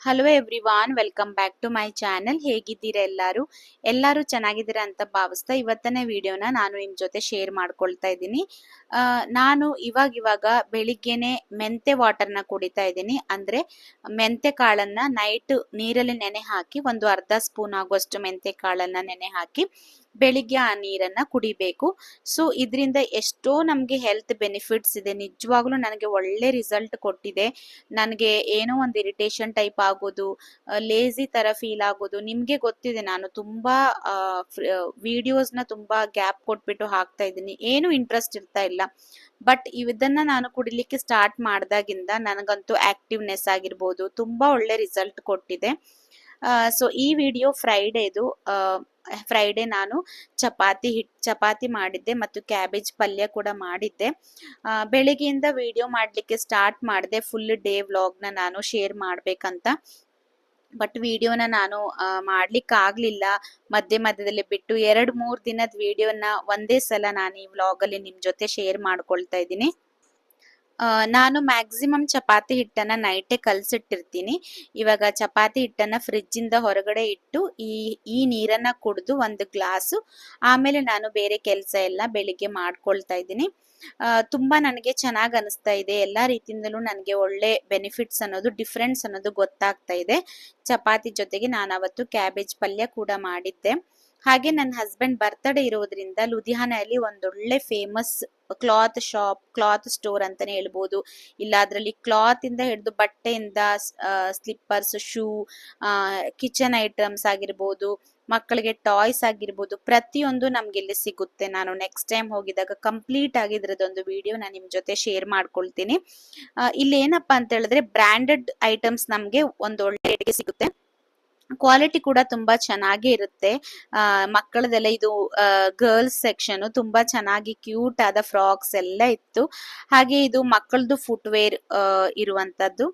Hello everyone welcome back to my channel ಹೇಗಿದ್ದೀರಾ ಎಲ್ಲರೂ? ಎಲ್ಲರೂ ಚೆನ್ನಾಗಿದ್ದೀರಾ ಅಂತ ಭಾವಿಸ್ತಾ ಇವತ್ತನೇ ವಿಡಿಯೋನ ನಾನು ನಿಮ್ ಜೊತೆ ಶೇರ್ ಮಾಡ್ಕೊಳ್ತಾ ಇದ್ದೀನಿ. ನಾನು ಇವಾಗ ಇವಾಗ ಬೆಳಿಗ್ಗೆನೆ ಮೆಂತೆ ವಾಟರ್ನ ಕುಡಿತಾ ಇದ್ದೀನಿ. ಅಂದ್ರೆ ಮೆಂತೆ ಕಾಳನ್ನ ನೈಟ್ ನೀರಲ್ಲಿ ನೆನೆ ಹಾಕಿ ಒಂದು ಅರ್ಧ ಸ್ಪೂನ್ ಆಗುವಷ್ಟು ಮೆಂತೆ ಕಾಳನ್ನ ನೆನೆ ಹಾಕಿ ಬೆಳಿಗ್ಗೆ ಆ ನೀರನ್ನ ಕುಡಿಬೇಕು. ಸೊ ಇದರಿಂದ ಎಷ್ಟೋ ನಮಗೆ ಹೆಲ್ತ್ ಬೆನಿಫಿಟ್ಸ್ ಇದೆ. ನಿಜವಾಗ್ಲೂ ನನಗೆ ಒಳ್ಳೆ ರಿಸಲ್ಟ್ ಕೊಟ್ಟಿದೆ. ನನಗೆ ಏನೋ ಒಂದು ಇರಿಟೇಷನ್ ಟೈಪ್ ಆಗೋದು ಲೇಜಿ ತರ ಫೀಲ್ ಆಗೋದು, ನಿಮ್ಗೆ ಗೊತ್ತಿದೆ ನಾನು ತುಂಬಾ ವಿಡಿಯೋಸ್ನ ತುಂಬಾ ಗ್ಯಾಪ್ ಕೊಟ್ಬಿಟ್ಟು ಹಾಕ್ತಾ ಇದ್ದೀನಿ. ಏನು ಇಂಟ್ರೆಸ್ಟ್ ಇರ್ತಾ ಇಲ್ಲ. ಬಟ್ ಇದನ್ನ ನಾನು ಕುಡಿಲಿಕ್ಕೆ ಸ್ಟಾರ್ಟ್ ಮಾಡಿದಾಗಿಂದ ನನಗಂತೂ ಆಕ್ಟಿವ್ನೆಸ್ ಆಗಿರ್ಬೋದು. ತುಂಬಾ ಒಳ್ಳೆ ರಿಸಲ್ಟ್ ಕೊಟ್ಟಿದೆ. ಸೊ ಈ ವಿಡಿಯೋ ಫ್ರೈಡೇದು ಫ್ರೈಡೆ ನಾನು ಚಪಾತಿ ಹಿಟ್, ಚಪಾತಿ ಮಾಡಿದ್ದೆ ಮತ್ತು ಕ್ಯಾಬೇಜ್ ಪಲ್ಯ ಕೂಡ ಮಾಡಿದ್ದೆ. ಬೆಳಿಗ್ಗೆಯಿಂದ ವಿಡಿಯೋ ಮಾಡಲಿಕ್ಕೆ ಸ್ಟಾರ್ಟ್ ಮಾಡಿದೆ ಫುಲ್ ಡೇ ವ್ಲಾಗ್ನ ನಾನು ಶೇರ್ ಮಾಡಬೇಕಂತ. ಬಟ್ ವಿಡಿಯೋನ ನಾನು ಮಾಡ್ಲಿಕ್ಕೆ ಆಗಲಿಲ್ಲ. ಮಧ್ಯೆ ಮಧ್ಯದಲ್ಲಿ ಬಿಟ್ಟು ಎರಡ್ ಮೂರ್ ದಿನದ ವಿಡಿಯೋನ ಒಂದೇ ಸಲ ನಾನು ಈ ವ್ಲಾಗಲ್ಲಿ ನಿಮ್ಮ ನಿಮ್ ಜೊತೆ ಶೇರ್ ಮಾಡ್ಕೊಳ್ತಾ ಇದ್ದೀನಿ. ನಾನು ಮ್ಯಾಕ್ಸಿಮಮ್ ಚಪಾತಿ ಹಿಟ್ಟನ್ನ ನೈಟೇ ಕಲಸಿಟ್ಟಿರ್ತೀನಿ. ಇವಾಗ ಚಪಾತಿ ಹಿಟ್ಟನ್ನ ಫ್ರಿಜ್ ಇಂದ ಹೊರಗಡೆ ಇಟ್ಟು ಈ ಈ ನೀರನ್ನ ಕುಡಿದು ಒಂದು ಗ್ಲಾಸು, ಆಮೇಲೆ ನಾನು ಬೇರೆ ಕೆಲಸ ಎಲ್ಲ ಬೆಳಿಗ್ಗೆ ಮಾಡ್ಕೊಳ್ತಾ ಇದ್ದೀನಿ. ತುಂಬಾ ನನಗೆ ಚೆನ್ನಾಗಿ ಅನಿಸ್ತಾ ಇದೆ. ಎಲ್ಲ ರೀತಿಯಿಂದಲೂ ನನಗೆ ಒಳ್ಳೆ ಬೆನಿಫಿಟ್ಸ್ ಅನ್ನೋದು ಡಿಫ್ರೆನ್ಸ್ ಅನ್ನೋದು ಗೊತ್ತಾಗ್ತಾ ಇದೆ. ಚಪಾತಿ ಜೊತೆಗೆ ನಾನು ಅವತ್ತು ಕ್ಯಾಬೇಜ್ ಪಲ್ಯ ಕೂಡ ಮಾಡಿದ್ದೆ. ಹಾಗೆ ನನ್ನ ಹಸ್ಬೆಂಡ್ ಬರ್ತ್ಡೇ ಇರೋದ್ರಿಂದ ಲುಧಿಯಾನಲ್ಲಿ ಒಂದೊಳ್ಳೆ famous cloth shop cloth store ಅಂತಾನೆ ಹೇಳ್ಬೋದು. ಇಲ್ಲ ಅದರಲ್ಲಿ ಕ್ಲಾತ್ ಇಂದ ಹಿಡಿದು ಬಟ್ಟೆಯಿಂದ ಸ್ಲಿಪ್ಪರ್ಸ್ ಶೂ ಕಿಚನ್ ಐಟಮ್ಸ್ ಆಗಿರ್ಬೋದು, ಮಕ್ಕಳಿಗೆ ಟಾಯ್ಸ್ ಆಗಿರ್ಬೋದು, ಪ್ರತಿಯೊಂದು ನಮ್ಗೆ ಇಲ್ಲಿ ಸಿಗುತ್ತೆ. ನಾನು ನೆಕ್ಸ್ಟ್ ಟೈಮ್ ಹೋಗಿದಾಗ ಕಂಪ್ಲೀಟ್ ಆಗಿ ವಿಡಿಯೋ ನಾನು ನಿಮ್ ಜೊತೆ ಶೇರ್ ಮಾಡ್ಕೊಳ್ತೀನಿ. ಇಲ್ಲಿ ಏನಪ್ಪಾ ಅಂತ ಹೇಳಿದ್ರೆ ಬ್ರ್ಯಾಂಡೆಡ್ ಐಟಮ್ಸ್ ನಮ್ಗೆ ಒಂದೊಳ್ಳೆ ರೇಟ್ಗೆ ಸಿಗುತ್ತೆ. ಕ್ವಾಲಿಟಿ ಕೂಡ ತುಂಬಾ ಚೆನ್ನಾಗಿ ಇರುತ್ತೆ. ಮಕ್ಕಳದೆಲ್ಲ ಇದು ಗರ್ಲ್ಸ್ ಸೆಕ್ಷನ್ ತುಂಬಾ ಚೆನ್ನಾಗಿ ಕ್ಯೂಟ್ ಆದ ಫ್ರಾಕ್ಸ್ ಎಲ್ಲ ಇತ್ತು. ಹಾಗೆ ಇದು ಮಕ್ಕಳದು ಫುಟ್ವೇರ್ ಇರುವಂತದ್ದು.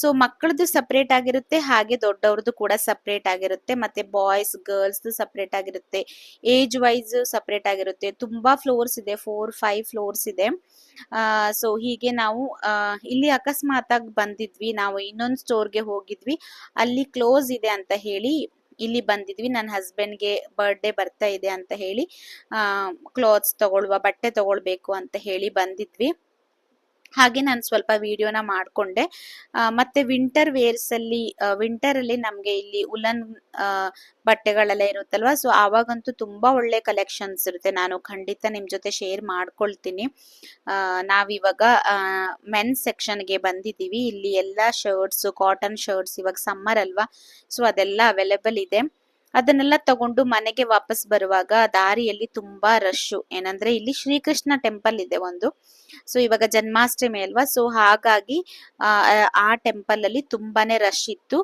ಸೊ ಮಕ್ಕಳದ್ದು ಸಪ್ರೇಟ್ ಆಗಿರುತ್ತೆ, ಹಾಗೆ ದೊಡ್ಡವ್ರದ್ದು ಕೂಡ ಸಪ್ರೇಟ್ ಆಗಿರುತ್ತೆ, ಮತ್ತೆ ಬಾಯ್ಸ್ ಗರ್ಲ್ಸ್ ಸಪ್ರೇಟ್ ಆಗಿರುತ್ತೆ. ಏಜ್ ವೈಸ್ ಸಪ್ರೇಟ್ ಆಗಿರುತ್ತೆ. ತುಂಬಾ ಫ್ಲೋರ್ಸ್ ಇದೆ ಫೋರ್ ಫೈವ್ ಫ್ಲೋರ್ಸ್ ಇದೆ. ಸೊ ಹೀಗೆ ನಾವು ಇಲ್ಲಿ ಅಕಸ್ಮಾತ್ ಆಗಿ ಬಂದಿದ್ವಿ. ನಾವು ಇನ್ನೊಂದು ಸ್ಟೋರ್ಗೆ ಹೋಗಿದ್ವಿ. ಅಲ್ಲಿ ಕ್ಲೋಸ್ ಇದೆ ಅಂತ ಹೇಳಿ, ಇಲ್ಲಿ ಬಂದಿದ್ವಿ. ನನ್ನ ಹಸ್ಬೆಂಡ್ಗೆ ಬರ್ಡೇ ಬರ್ತಾ ಇದೆ ಅಂತ ಹೇಳಿ ಕ್ಲಾತ್ಸ್ ತಗೊಳ್ಳುವ ಬಟ್ಟೆ ತಗೊಳ್ಬೇಕು ಅಂತ ಹೇಳಿ ಬಂದಿದ್ವಿ. ಹಾಗೆ ನಾನು ಸ್ವಲ್ಪ ವಿಡಿಯೋನ ಮಾಡ್ಕೊಂಡೆ. ಮತ್ತೆ ವಿಂಟರ್ ವೇರ್ಸ್ ಅಲ್ಲಿ ವಿಂಟರ್ ಅಲ್ಲಿ ನಮ್ಗೆ ಇಲ್ಲಿ ಉಲನ್ ಬಟ್ಟೆಗಳೆಲ್ಲ ಇರುತ್ತಲ್ವಾ? ಸೊ ಆವಾಗಂತೂ ತುಂಬಾ ಒಳ್ಳೆ ಕಲೆಕ್ಷನ್ಸ್ ಇರುತ್ತೆ. ನಾನು ಖಂಡಿತ ನಿಮ್ ಜೊತೆ ಶೇರ್ ಮಾಡ್ಕೊಳ್ತೀನಿ. ನಾವಿವಾಗ ಮೆನ್ ಸೆಕ್ಷನ್ಗೆ ಬಂದಿದ್ದೀವಿ. ಇಲ್ಲಿ ಎಲ್ಲಾ ಶರ್ಟ್ಸ್ ಕಾಟನ್ ಶರ್ಟ್ಸ್ ಇವಾಗ ಸಮ್ಮರ್ ಅಲ್ವಾ? ಸೊ ಅದೆಲ್ಲ ಅವೈಲೇಬಲ್ ಇದೆ. ಅದನ್ನೆಲ್ಲ ತಗೊಂಡು ಮನೆಗೆ ವಾಪಸ್ ಬರುವಾಗ ದಾರಿಯಲ್ಲಿ ತುಂಬಾ ರಶ್ಶು ಏನಂದ್ರೆ ಇಲ್ಲಿ ಶ್ರೀಕೃಷ್ಣ ಟೆಂಪಲ್ ಇದೆ ಒಂದು. ಸೊ ಇವಾಗ ಜನ್ಮಾಷ್ಟಮಿ ಅಲ್ವಾ? ಸೊ ಹಾಗಾಗಿ, ಆ ಟೆಂಪಲ್ ಅಲ್ಲಿ ತುಂಬಾನೇ ರಶ್ ಇತ್ತು.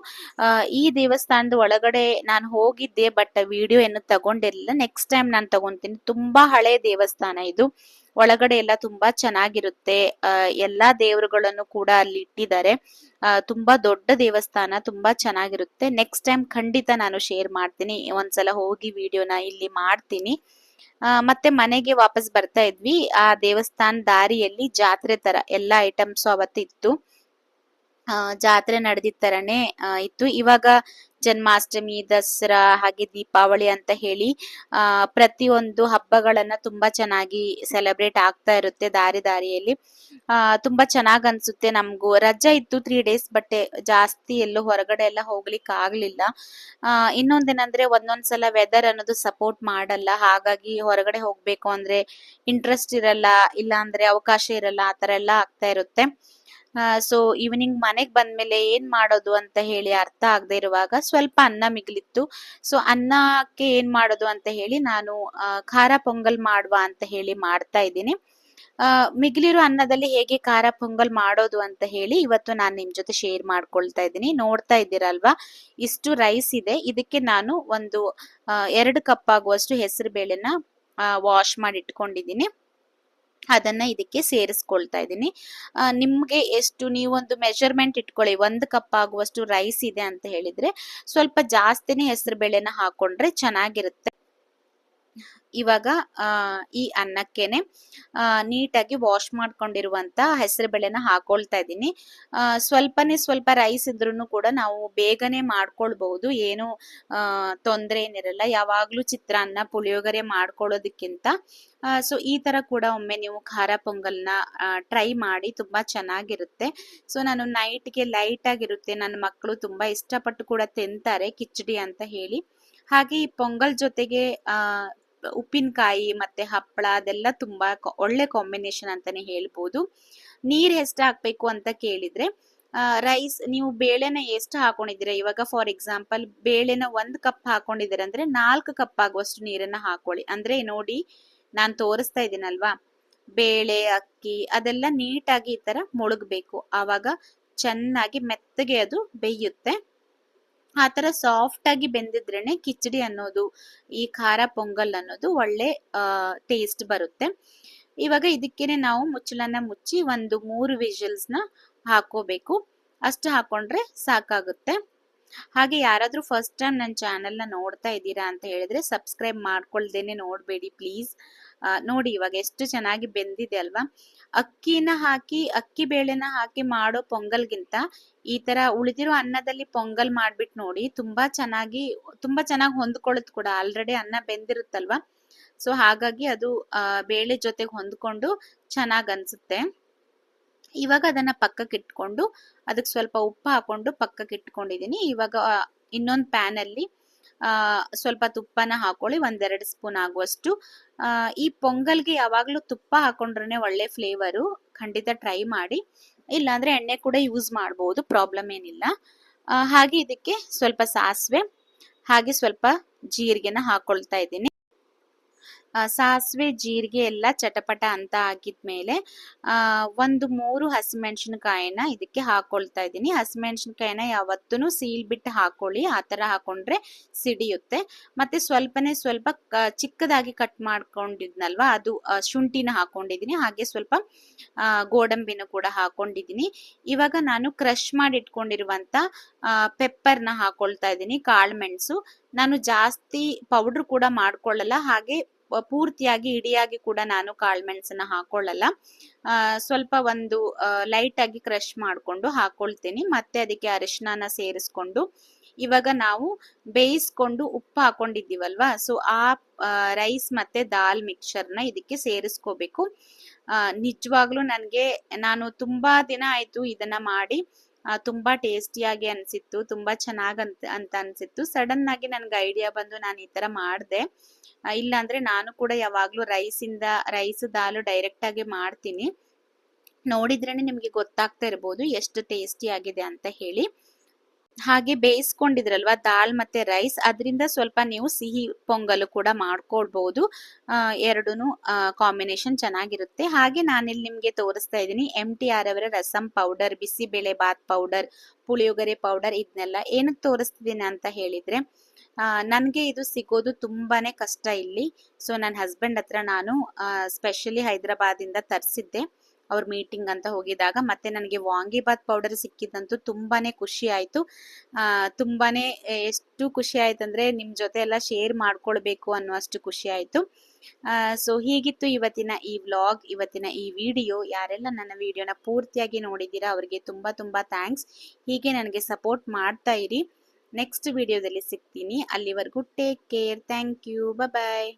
ಈ ದೇವಸ್ಥಾನದ ಒಳಗಡೆ ನಾನು ಹೋಗಿದ್ದೆ ಬಟ್ ವಿಡಿಯೋ ಏನು ತಗೊಂಡಿರ್ಲಿಲ್ಲ. ನೆಕ್ಸ್ಟ್ ಟೈಮ್ ನಾನು ತಗೊಂತೀನಿ. ತುಂಬಾ ಹಳೆ ದೇವಸ್ಥಾನ ಇದು. ಒಳಗಡೆ ಎಲ್ಲ ತುಂಬಾ ಚೆನ್ನಾಗಿರುತ್ತೆ. ಆ, ಎಲ್ಲಾ ದೇವರುಗಳನ್ನು ಕೂಡ ಅಲ್ಲಿ ಇಟ್ಟಿದ್ದಾರೆ. ತುಂಬಾ ದೊಡ್ಡ ದೇವಸ್ಥಾನ ತುಂಬಾ ಚೆನ್ನಾಗಿರುತ್ತೆ. ನೆಕ್ಸ್ಟ್ ಟೈಮ್ ಖಂಡಿತ ನಾನು ಶೇರ್ ಮಾಡ್ತೀನಿ. ಒಂದ್ಸಲ ಹೋಗಿ ವಿಡಿಯೋನ ಇಲ್ಲಿ ಮಾಡ್ತೀನಿ. ಮತ್ತೆ ಮನೆಗೆ ವಾಪಸ್ ಬರ್ತಾ ಇದ್ವಿ. ಆ ದೇವಸ್ಥಾನ ದಾರಿಯಲ್ಲಿ ಜಾತ್ರೆ ತರ ಎಲ್ಲಾ ಐಟಮ್ಸ್ ಅವತ್ತಿತ್ತು. ಜಾತ್ರೆ ನಡೆದಿದ್ದ ತರನೇ ಆ, ಇತ್ತು. ಇವಾಗ ಜನ್ಮಾಷ್ಟಮಿ, ದಸರಾ ಹಾಗೆ ದೀಪಾವಳಿ ಅಂತ ಹೇಳಿ, ಆ, ಪ್ರತಿಯೊಂದು ಹಬ್ಬಗಳನ್ನ ತುಂಬಾ ಚೆನ್ನಾಗಿ ಸೆಲೆಬ್ರೇಟ್ ಆಗ್ತಾ ಇರುತ್ತೆ ದಾರಿ ದಾರಿಯಲ್ಲಿ. ಆ, ತುಂಬಾ ಚೆನ್ನಾಗ್ ಅನ್ಸುತ್ತೆ ನಮ್ಗೂ. ರಜಾ ಇತ್ತು ತ್ರೀ ಡೇಸ್ ಬಟ್ ಜಾಸ್ತಿ ಎಲ್ಲೂ ಹೊರಗಡೆ ಎಲ್ಲ ಹೋಗ್ಲಿಕ್ಕೆ ಆಗ್ಲಿಲ್ಲ. ಆ, ಇನ್ನೊಂದೇನಂದ್ರೆ ಒಂದೊಂದ್ಸಲ ವೆದರ್ ಅನ್ನೋದು ಸಪೋರ್ಟ್ ಮಾಡಲ್ಲ. ಹಾಗಾಗಿ ಹೊರಗಡೆ ಹೋಗ್ಬೇಕು ಅಂದ್ರೆ ಇಂಟ್ರೆಸ್ಟ್ ಇರಲ್ಲ ಇಲ್ಲ ಅಂದ್ರೆ ಅವಕಾಶ ಇರಲ್ಲ ಆತರ ಎಲ್ಲಾ ಎಲ್ಲ ಆಗ್ತಾ ಇರುತ್ತೆ. ಸೊ ಈವ್ನಿಂಗ್ ಮನೆಗೆ ಬಂದ್ಮೇಲೆ ಏನ್ ಮಾಡೋದು ಅಂತ ಹೇಳಿ ಅರ್ಥ ಆಗದೆ ಇರುವಾಗ ಸ್ವಲ್ಪ ಅನ್ನ ಮಿಗಿಲಿತ್ತು. ಸೊ ಅನ್ನಕ್ಕೆ ಏನ್ ಮಾಡೋದು ಅಂತ ಹೇಳಿ ನಾನು ಆ, ಖಾರ ಪೊಂಗಲ್ ಮಾಡುವ ಅಂತ ಹೇಳಿ ಮಾಡ್ತಾ ಇದ್ದೀನಿ. ಆ ಮಿಗಿಲಿರೋ ಅನ್ನದಲ್ಲಿ ಹೇಗೆ ಖಾರ ಪೊಂಗಲ್ ಮಾಡೋದು ಅಂತ ಹೇಳಿ ಇವತ್ತು ನಾನು ನಿಮ್ ಜೊತೆ ಶೇರ್ ಮಾಡ್ಕೊಳ್ತಾ ಇದ್ದೀನಿ. ನೋಡ್ತಾ ಇದ್ದೀರಲ್ವಾ? ಇಷ್ಟು ರೈಸ್ ಇದೆ. ಇದಕ್ಕೆ ನಾನು ಒಂದು ಎರಡು ಕಪ್ ಆಗುವಷ್ಟು ಹೆಸರು ಬೇಳೆನ ವಾಶ್ ಮಾಡಿ ಇಟ್ಕೊಂಡಿದ್ದೀನಿ. ಅದನ್ನ ಇದಕ್ಕೆ ಸೇರಿಸ್ಕೊಳ್ತಾ ಇದ್ದೀನಿ. ನಿಮ್ಗೆ ಎಷ್ಟು, ನೀವೊಂದು ಮೆಜರ್ಮೆಂಟ್ ಇಟ್ಕೊಳ್ಳಿ. ಒಂದು ಕಪ್ ಆಗುವಷ್ಟು ರೈಸ್ ಇದೆ ಅಂತ ಹೇಳಿದ್ರೆ ಸ್ವಲ್ಪ ಜಾಸ್ತಿನೇ ಹೆಸರು ಬೇಳೆನ ಹಾಕೊಂಡ್ರೆ ಚೆನ್ನಾಗಿರುತ್ತೆ. ಇವಾಗ ಈ ಅನ್ನಕ್ಕೇನೆ ನೀಟಾಗಿ ವಾಶ್ ಮಾಡ್ಕೊಂಡಿರುವಂತ ಹೆಸರು ಬೇಳೆನ ಹಾಕೊಳ್ತಾ ಇದ್ದೀನಿ. ಸ್ವಲ್ಪನೇ ಸ್ವಲ್ಪ ರೈಸ್ ಇದ್ರೂ ಕೂಡ ನಾವು ಬೇಗನೆ ಮಾಡ್ಕೊಳ್ಬಹುದು. ಏನು ತೊಂದರೆ ಏನಿರಲ್ಲ. ಯಾವಾಗ್ಲೂ ಚಿತ್ರಾನ್ನ ಪುಳಿಯೋಗರೆ ಮಾಡ್ಕೊಳ್ಳೋದಕ್ಕಿಂತ ಸೊ ಈ ತರ ಕೂಡ ಒಮ್ಮೆ ನೀವು ಖಾರ ಪೊಂಗಲ್ನ ಟ್ರೈ ಮಾಡಿ ತುಂಬಾ ಚೆನ್ನಾಗಿರುತ್ತೆ. ಸೊ ನಾನು ನೈಟ್ಗೆ ಲೈಟ್ ಆಗಿರುತ್ತೆ. ನನ್ನ ಮಕ್ಕಳು ತುಂಬಾ ಇಷ್ಟಪಟ್ಟು ಕೂಡ ತಿಂತಾರೆ, ಕಿಚಡಿ ಅಂತ ಹೇಳಿ. ಹಾಗೆ ಈ ಪೊಂಗಲ್ ಜೊತೆಗೆ ಉಪ್ಪಿನಕಾಯಿ ಮತ್ತೆ ಹಪ್ಪಳ ಅದೆಲ್ಲ ತುಂಬಾ ಒಳ್ಳೆ ಕಾಂಬಿನೇಷನ್ ಅಂತಾನೆ ಹೇಳ್ಬೋದು. ನೀರು ಎಷ್ಟು ಹಾಕ್ಬೇಕು ಅಂತ ಕೇಳಿದ್ರೆ ರೈಸ್ ನೀವು ಬೇಳೆನ ಎಷ್ಟು ಹಾಕೊಂಡಿದ್ದೀರಾ? ಇವಾಗ ಫಾರ್ ಎಕ್ಸಾಂಪಲ್ ಬೇಳೆನ ಒಂದು ಕಪ್ ಹಾಕೊಂಡಿದ್ದೀರಾ ಅಂದ್ರೆ ನಾಲ್ಕು ಕಪ್ ಆಗುವಷ್ಟು ನೀರನ್ನ ಹಾಕೊಳ್ಳಿ. ಅಂದ್ರೆ ನೋಡಿ, ನಾನು ತೋರಿಸ್ತಾ ಇದ್ದೀನಲ್ವಾ? ಬೇಳೆ, ಅಕ್ಕಿ ಅದೆಲ್ಲ ನೀಟಾಗಿ ಈ ತರ ಮುಳುಗ್ಬೇಕು. ಆವಾಗ ಚೆನ್ನಾಗಿ ಮೆತ್ತಗೆ ಅದು ಬೇಯುತ್ತೆ. ಆ ತರ ಸಾಫ್ಟ್ ಆಗಿ ಬೆಂದಿದ್ರೇನೆ ಕಿಚಡಿ ಅನ್ನೋದು, ಈ ಖಾರ ಪೊಂಗಲ್ ಅನ್ನೋದು ಒಳ್ಳೆ ಟೇಸ್ಟ್ ಬರುತ್ತೆ. ಇವಾಗ ಇದಕ್ಕೇನೆ ನಾವು ಮುಚ್ಚಲನ್ನ ಮುಚ್ಚಿ ಒಂದು ಮೂರು ವಿಷಲ್ಸ್ನ ಹಾಕೋಬೇಕು. ಅಷ್ಟು ಹಾಕೊಂಡ್ರೆ ಸಾಕಾಗುತ್ತೆ. ಹಾಗೆ ಯಾರಾದ್ರೂ ಫಸ್ಟ್ ಟೈಮ್ ನನ್ನ ಚಾನೆಲ್ನ ನೋಡ್ತಾ ಇದ್ದೀರಾ ಅಂತ ಹೇಳಿದ್ರೆ ಸಬ್ಸ್ಕ್ರೈಬ್ ಮಾಡ್ಕೊಳ್ದೇನೆ ನೋಡ್ಬೇಡಿ ಪ್ಲೀಸ್ ನೋಡಿ ಇವಾಗ ಎಷ್ಟು ಚೆನ್ನಾಗಿ ಬೆಂದಿದೆ ಅಲ್ವಾ? ಅಕ್ಕಿನ ಹಾಕಿ, ಅಕ್ಕಿ ಬೇಳೆನ ಹಾಕಿ ಮಾಡೋ ಪೊಂಗಲ್ಗಿಂತ ಈ ತರ ಉಳಿದಿರೋ ಅನ್ನದಲ್ಲಿ ಪೊಂಗಲ್ ಮಾಡ್ಬಿಟ್ಟು ನೋಡಿ ತುಂಬಾ ಚೆನ್ನಾಗಿ ತುಂಬಾ ಚೆನ್ನಾಗಿ ಹೊಂದ್ಕೊಳ್ಳುತ್ತೆ ಕೂಡ. ಆಲ್ರೆಡಿ ಅನ್ನ ಬೆಂದಿರುತ್ತಲ್ವಾ? ಸೊ, ಹಾಗಾಗಿ ಅದು ಬೇಳೆ ಜೊತೆಗೆ ಹೊಂದ್ಕೊಂಡು ಚೆನ್ನಾಗ್ ಅನ್ಸುತ್ತೆ. ಇವಾಗ ಅದನ್ನ ಪಕ್ಕಕ್ಕೆ ಇಟ್ಕೊಂಡು ಅದಕ್ಕೆ ಸ್ವಲ್ಪ ಉಪ್ಪು ಹಾಕೊಂಡು ಪಕ್ಕಕ್ಕೆ ಇಟ್ಕೊಂಡಿದೀನಿ. ಇವಾಗ ಇನ್ನೊಂದು ಪ್ಯಾನ್ ಅಲ್ಲಿ ಸ್ವಲ್ಪ ತುಪ್ಪನ ಹಾಕೊಳ್ಳಿ, ಒಂದೆರಡು ಸ್ಪೂನ್ ಆಗುವಷ್ಟು ಈ ಪೊಂಗಲ್ಗೆ ಯಾವಾಗ್ಲೂ ತುಪ್ಪ ಹಾಕೊಂಡ್ರೆ ಒಳ್ಳೆ ಫ್ಲೇವರು ಖಂಡಿತ ಟ್ರೈ ಮಾಡಿ. ಇಲ್ಲಾಂದ್ರೆ ಎಣ್ಣೆ ಕೂಡ ಯೂಸ್ ಮಾಡಬಹುದು ಪ್ರಾಬ್ಲಮ್ ಏನಿಲ್ಲ. ಹಾಗೆ ಇದಕ್ಕೆ ಸ್ವಲ್ಪ ಸಾಸಿವೆ, ಹಾಗೆ ಸ್ವಲ್ಪ ಜೀರಿಗೆನ ಹಾಕೊಳ್ತಾ ಇದ್ದೀನಿ. ಸಾಸಿವೆ, ಜೀರಿಗೆ ಎಲ್ಲ ಚಟಪಟ ಅಂತ ಹಾಕಿದ್ಮೇಲೆ ಒಂದು ಮೂರು ಹಸಿಮೆಣಸಿನಕಾಯಿನ ಇದಕ್ಕೆ ಹಾಕೊಳ್ತಾ ಇದ್ದೀನಿ. ಹಸಿಮೆಣಸಿನಕಾಯಿನ ಯಾವತ್ತೂ ಸೀಲ್ ಬಿಟ್ಟು ಹಾಕೊಳ್ಳಿ. ಆ ತರ ಹಾಕೊಂಡ್ರೆ ಸಿಡಿಯುತ್ತೆ. ಮತ್ತೆ ಸ್ವಲ್ಪನೇ ಸ್ವಲ್ಪ ಚಿಕ್ಕದಾಗಿ ಕಟ್ ಮಾಡ್ಕೊಂಡಿದ್ನಲ್ವಾ, ಅದು ಶುಂಠಿನ ಹಾಕೊಂಡಿದ್ದೀನಿ. ಹಾಗೆ ಸ್ವಲ್ಪ ಗೋಡಂಬಿನ ಕೂಡ ಹಾಕೊಂಡಿದ್ದೀನಿ. ಇವಾಗ ನಾನು ಕ್ರಶ್ ಮಾಡಿ ಇಟ್ಕೊಂಡಿರುವಂತ ಪೆಪ್ಪರ್ನ ಹಾಕೊಳ್ತಾ ಇದ್ದೀನಿ ಕಾಳುಮೆಣಸು ನಾನು ಜಾಸ್ತಿ ಪೌಡರ್ ಕೂಡ ಮಾಡ್ಕೊಳ್ಳಲ್ಲ. ಹಾಗೆ ಪೂರ್ತಿಯಾಗಿ ಇಡಿಯಾಗಿ ಕೂಡ ನಾನು ಕಾಳುಮೆಣಸನ್ನ ಹಾಕೊಳ್ಳಲ್ಲ. ಸ್ವಲ್ಪ ಒಂದು ಲೈಟ್ ಆಗಿ ಕ್ರಶ್ ಮಾಡ್ಕೊಂಡು ಹಾಕೊಳ್ತೀನಿ. ಮತ್ತೆ ಅದಕ್ಕೆ ಅರಿಶಿನ ಸೇರಿಸ್ಕೊಂಡು ಇವಾಗ ನಾವು ಬೇಯಿಸ್ಕೊಂಡು ಉಪ್ಪು ಹಾಕೊಂಡಿದ್ದೀವಲ್ವಾ? ಸೊ ಆ ರೈಸ್ ಮತ್ತೆ ದಾಲ್ ಮಿಕ್ಸರ್ನ ಇದಕ್ಕೆ ಸೇರಿಸ್ಕೋಬೇಕು. ನಿಜವಾಗ್ಲೂ ನನಗೆ, ನಾನು ತುಂಬಾ ದಿನ ಆಯ್ತು ಇದನ್ನ ಮಾಡಿ ತುಂಬಾ ಟೇಸ್ಟಿಯಾಗಿ ಅನ್ಸಿತ್ತು, ತುಂಬಾ ಚೆನ್ನಾಗ್ ಅಂತ ಅಂತ ಅನ್ಸಿತ್ತು. ಸಡನ್ ಆಗಿ ನನ್ಗೆ ಐಡಿಯಾ ಬಂದು ನಾನು ಈ ತರ ಮಾಡ್ದೆ. ಇಲ್ಲಾಂದರೆ ನಾನು ಕೂಡ ಯಾವಾಗ್ಲೂ ರೈಸ್ ಇಂದ ರೈಸ್ ದಾಲು ಡೈರೆಕ್ಟ್ ಆಗಿ ಮಾಡ್ತೀನಿ. ನೋಡಿದ್ರೇನೆ ನಿಮ್ಗೆ ಗೊತ್ತಾಗ್ತಾ ಇರ್ಬೋದು ಎಷ್ಟು ಟೇಸ್ಟಿ ಆಗಿದೆ ಅಂತ ಹೇಳಿ. ಹಾಗೆ ಬೇಯಿಸ್ಕೊಂಡಿದ್ರಲ್ವಾ? ದಾಲ್ ಮತ್ತೆ ರೈಸ್. ಅದರಿಂದ ಸ್ವಲ್ಪ ನೀವು ಸಿಹಿ ಪೊಂಗಲು ಕೂಡ ಮಾಡ್ಕೊಳ್ಬಹುದು ಎರಡೂನು ಕಾಂಬಿನೇಷನ್ ಚೆನ್ನಾಗಿರುತ್ತೆ. ಹಾಗೆ ನಾನಿಲ್ಲಿ ನಿಮ್ಗೆ ತೋರಿಸ್ತಾ ಇದ್ದೀನಿ. ಎಂ ಟಿ ಆರ್ ಅವರ rasam powder bisibele bath powder puliyogare powder ಇದನ್ನೆಲ್ಲ ಏನಕ್ಕೆ ತೋರಿಸ್ತಿದ್ದೀನಿ ಅಂತ ಹೇಳಿದ್ರೆ ನನ್ಗೆ ಇದು ಸಿಗೋದು ತುಂಬಾನೇ ಕಷ್ಟ ಇಲ್ಲಿ. ಸೊ ನನ್ನ ಹಸ್ಬೆಂಡ್ ಹತ್ರ ನಾನು ಸ್ಪೆಷಲಿ ಹೈದರಾಬಾದಿಂದ ತರಿಸಿದ್ದೆ. ಅವ್ರ ಮೀಟಿಂಗ್ ಅಂತ ಹೋಗಿದಾಗ ಮತ್ತೆ ನನಗೆ ವಾಂಗಿಬಾತ್ ಪೌಡರ್ ಸಿಕ್ಕಿದ್ದಂತೂ ತುಂಬಾನೇ ಖುಷಿ ಆಯ್ತು. ತುಂಬಾನೇ ಎಷ್ಟು ಖುಷಿ ಆಯ್ತಂದ್ರೆ ನಿಮ್ ಜೊತೆ ಎಲ್ಲ ಶೇರ್ ಮಾಡ್ಕೊಳ್ಬೇಕು ಅನ್ನುವಷ್ಟು ಖುಷಿ ಆಯ್ತು. ಸೊ ಹೀಗಿತ್ತು ಇವತ್ತಿನ ಈ ವ್ಲಾಗ್ ಇವತ್ತಿನ ಈ ವಿಡಿಯೋ ಯಾರೆಲ್ಲ ನನ್ನ ವಿಡಿಯೋನ ಪೂರ್ತಿಯಾಗಿ ನೋಡಿದ್ದೀರಾ ಅವರಿಗೆ ತುಂಬಾ ತುಂಬಾ ಥ್ಯಾಂಕ್ಸ್ ಹೀಗೆ ನನಗೆ ಸಪೋರ್ಟ್ ಮಾಡ್ತಾ ಇರಿ. ನೆಕ್ಸ್ಟ್ ವಿಡಿಯೋದಲ್ಲಿ ಸಿಗ್ತೀನಿ. ಅಲ್ಲಿವರೆಗೂ take care thank you bye